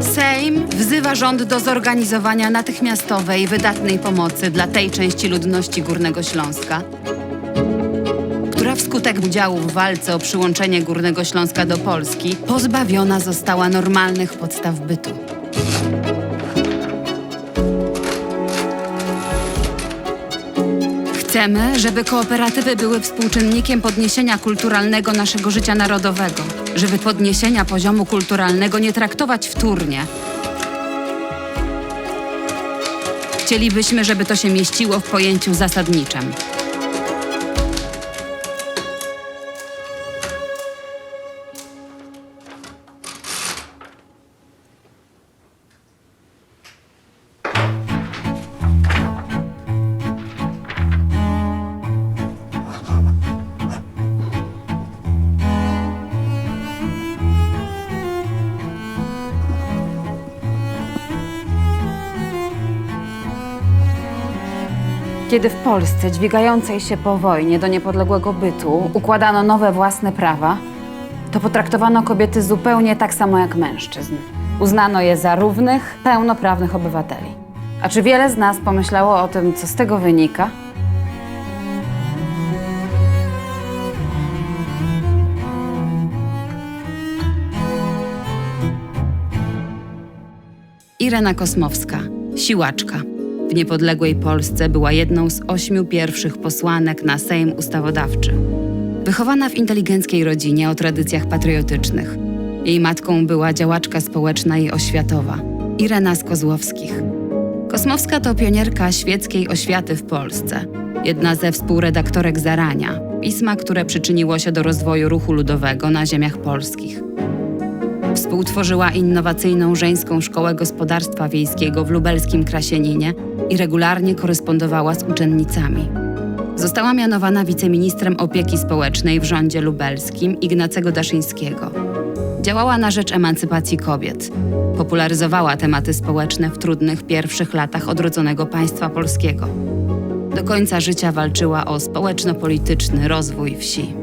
Sejm wzywa rząd do zorganizowania natychmiastowej, wydatnej pomocy dla tej części ludności Górnego Śląska, która wskutek udziału w walce o przyłączenie Górnego Śląska do Polski pozbawiona została normalnych podstaw bytu. Chcemy, żeby kooperatywy były współczynnikiem podniesienia kulturalnego naszego życia narodowego, żeby podniesienia poziomu kulturalnego nie traktować wtórnie. Chcielibyśmy, żeby to się mieściło w pojęciu zasadniczym. Kiedy w Polsce, dźwigającej się po wojnie do niepodległego bytu, układano nowe własne prawa, to potraktowano kobiety zupełnie tak samo jak mężczyzn. Uznano je za równych, pełnoprawnych obywateli. A czy wiele z nas pomyślało o tym, co z tego wynika? Irena Kosmowska, siłaczka. W niepodległej Polsce była jedną z ośmiu pierwszych posłanek na Sejm Ustawodawczy. Wychowana w inteligenckiej rodzinie o tradycjach patriotycznych. Jej matką była działaczka społeczna i oświatowa, Irena z Kozłowskich. Kosmowska to pionierka świeckiej oświaty w Polsce. Jedna ze współredaktorek Zarania, pisma, które przyczyniło się do rozwoju ruchu ludowego na ziemiach polskich. Współtworzyła innowacyjną żeńską szkołę gospodarstwa wiejskiego w lubelskim Krasieninie i regularnie korespondowała z uczennicami. Została mianowana wiceministrem opieki społecznej w rządzie lubelskim Ignacego Daszyńskiego. Działała na rzecz emancypacji kobiet. Popularyzowała tematy społeczne w trudnych pierwszych latach odrodzonego państwa polskiego. Do końca życia walczyła o społeczno-polityczny rozwój wsi.